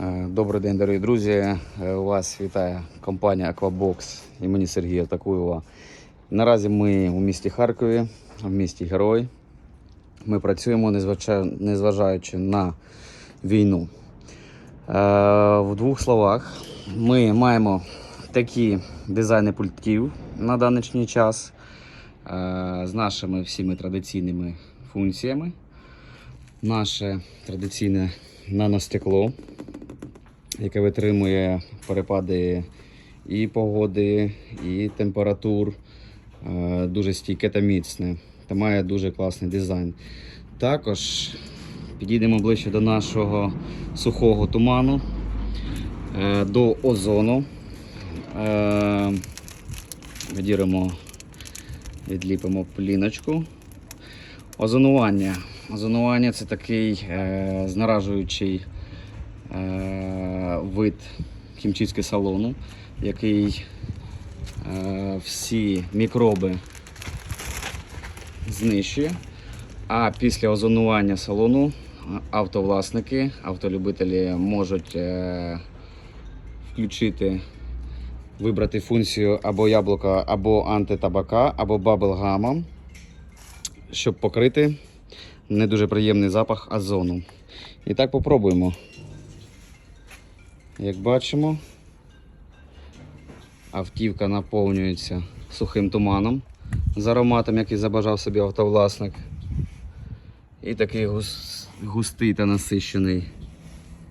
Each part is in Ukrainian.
Е, Добрий день, дорогі друзі. Е, Вас вітає компанія Aquabox імені Сергія Такуєва. Наразі ми у місті Харкові, в місті Герой. Ми працюємо, незважаючи на війну. Е, В двох словах, ми маємо такі дизайни пультів на даний час з нашими всіми традиційними функціями. Наше традиційне наностекло, яке витримує перепади і погоди, і температур. Е, Дуже стійке та міцне та має дуже класний дизайн. Також підійдемо ближче до нашого сухого туману, е, до озону. Е, Відіримо, відліпимо пліночку. Озонування. Озонування це такий знаражуючий вид хімчистки салону, який е, всі мікроби знищує. А після озонування салону е, автовласники, автолюбителі можуть е, включити, вибрати функцію або яблука, або антитабака, або баблгама, щоб покрити не дуже приємний запах озону. І так попробуємо. Як бачимо, автівка наповнюється сухим туманом з ароматом, який забажав собі автовласник. І такий гус- густий та насищений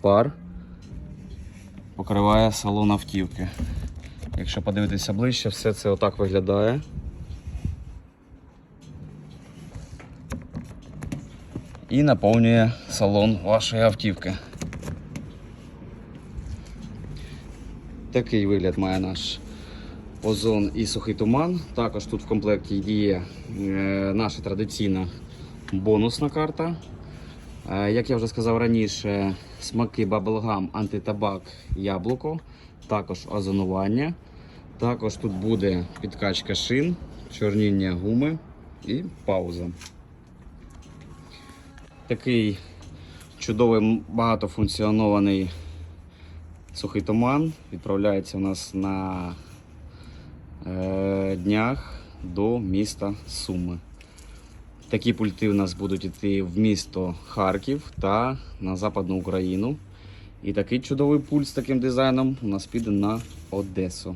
пар покриває салон автівки. Якщо подивитися ближче, все це отак виглядає. і наповнює салон вашої автівки. Такий вигляд має наш озон і сухий туман. Також тут в комплекті є е, наша традиційна бонусна карта. Е, Як я вже сказав раніше, смаки Bubblegum, антитабак, яблуко, також озонування. Також тут буде підкачка шин, чорніння гуми і пауза. Такий чудовий багатофункціонований сухий туман відправляється у нас на е, днях до міста Суми. Такі пульти у нас будуть йти в місто Харків та на Западну Україну. І такий чудовий пульт з таким дизайном у нас піде на Одесу.